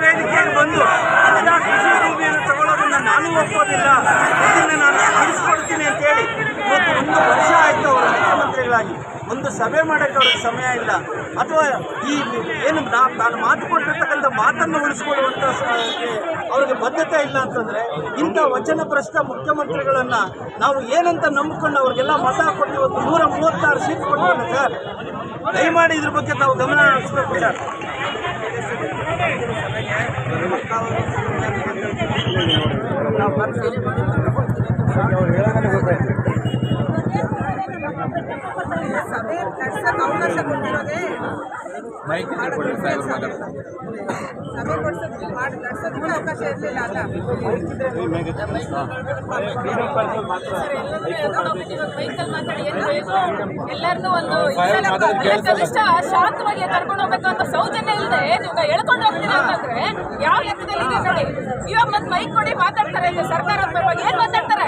ವೇದಿಕೆಗೆ ಬಂದು ಕೃಷಿ ಭೂಮಿಯನ್ನು ತಗೊಳ್ಳೋದನ್ನ ನಾನು ಒಪ್ಪೋದಿಲ್ಲ. ಮುಖ್ಯಮಂತ್ರಿಗಳಾಗಿ ಒಂದು ಸಭೆ ಮಾಡೋಕ್ಕೆ ಅವ್ರಿಗೆ ಸಮಯ ಇಲ್ಲ. ಅಥವಾ ಈ ಏನು ನಾ- ನಾನು ಮಾತು ಕೊಟ್ಟಿರ್ತಕ್ಕಂಥ ಮಾತನ್ನು ಉಳಿಸ್ಕೊಳ್ಳುವಂಥ ಅವ್ರಿಗೆ ಬದ್ಧತೆ ಇಲ್ಲ ಅಂತಂದರೆ ಇಂಥ ವಚನ ಪ್ರಶ್ನೆ ಮುಖ್ಯಮಂತ್ರಿಗಳನ್ನು ನಾವು ಏನಂತ ನಂಬಿಕೊಂಡು ಅವ್ರಿಗೆಲ್ಲ ಮತ ಕೊಟ್ಟು ಇವತ್ತು ನೂರ ಮೂವತ್ತಾರು ಸೀಟ್ ಕೊಟ್ಟಿಲ್ಲ ಸರ್. ದಯಮಾಡಿ ಇದ್ರ ಬಗ್ಗೆ ನಾವು ಗಮನ ಹರಿಸ್ಬೇಕು ಸರ್. ನಾವು ಬರ್ತೀವಿ. ಸಭೆ ನಡ್ಸಕ್ ಅವಕಾಶ ಕೊಟ್ಟಿರೋದೇ ಅವಕಾಶ ಇರಲಿಲ್ಲ ಅಲ್ಲ ಎಲ್ಲರನ್ನೂ ಒಂದು ಶಾಂತವಾಗಿ ಕರ್ಕೊಂಡು ಹೋಗ್ಬೇಕು ಅಂತ ಸೌಜನ್ಯ ಇಲ್ಲದೆ ನೀವು ಎಳ್ಕೊಂಡು ಹೋಗ್ತೀನಿ ಅಂತಂದ್ರೆ ಯಾವ ಲೆಕ್ಕದಲ್ಲಿ ಇದೆ ನೋಡಿ ಇವಾಗ ಮತ್ತೆ ಮೈಕ್ ಕೊಡಿ ಮಾತಾಡ್ತಾರೆ ಇಲ್ಲಿ ಸರ್ಕಾರದ ಪರವಾಗಿ ಏನ್ ಮಾತಾಡ್ತಾರೆ